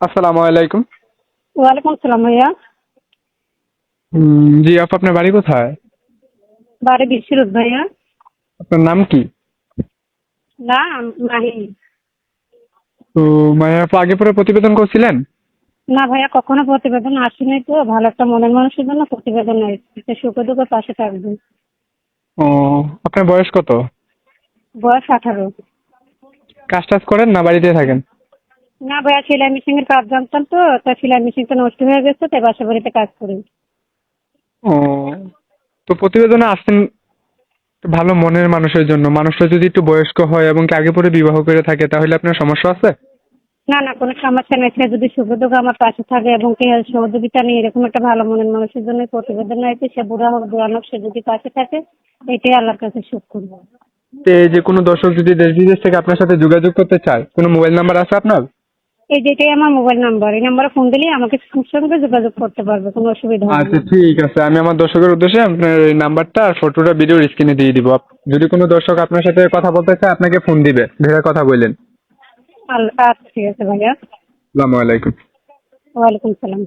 আসসালামু আলাইকুম। ওয়ালাইকুম আসসালাম ভাইয়া। জি আপু আপনার বাড়ি কোথায়? বাড়ি বিশ্বরোধ ভাইয়া। আপনার নাম কি? না মাহি তো মায়া আপু আগে পরে প্রতিবেদন করছিলেন? না ভাইয়া কখনো প্রতিবেদন আসেনি তো। ভালো একটা মনের মানুষের জন্য প্রতিবেদন এসেছে। সুখে দুঃখে পাশে থাকবে। ও আপনার বয়স কত? বয়স আঠারো। কাজ টাজ করেন না বাড়িতে থাকেন? না ভাইয়া সেলাই মেশিন এর কাজ জানতাম তো তা সেলাই মেশিনটা নষ্ট হয়ে গেছে তাই বাসা বাড়িতে কাজ করি। ও তো প্রতিবেদনে আসছেন ভালো মনের মানুষের জন্য। মানুষটা যদি একটু বয়স্ক হয় এবং আগে পরে বিবাহ করে থাকে তাহলে আপনার সমস্যা আছে? না না কোনো সমস্যা নেই। সে যদি দুঃখে আমার পাশে থাকে এবং কি সহযোগিতা নেই এরকম একটা ভালো মনের মানুষের জন্য প্রতিবেদন হয়েছে সে বুড়া হোক বুড়ান হোক সে যদি পাশে থাকে এটাই আল্লাহর কাছে সুখ করব। তো যে কোনো দর্শক যদি দেশ বিদেশ থেকে আপনার সাথে যোগাযোগ করতে চায় কোনো মোবাইল নাম্বার আছে আপনার? এই যেটাই আমার মোবাইল নাম্বার এই নাম্বারে ফোন দিলেই আমাকে সঙ্গে যোগাযোগ করতে পারবে কোনো অসুবিধা হবে আচ্ছা ঠিক আছে। আমি আমার দর্শকের উদ্দেশ্যে আপনার এই নাম্বারটা আর ফটোটা ভিডিওর স্ক্রিনে দিয়ে দিব। যদি কোনো দর্শক আপনার সাথে কথা বলতে চায় আপনাকে ফোন দিবে। ধীরে কথা বললেন। আচ্ছা ঠিক আছে ভাইয়া। আসসালামু আলাইকুম। ওয়ালাইকুম সালাম।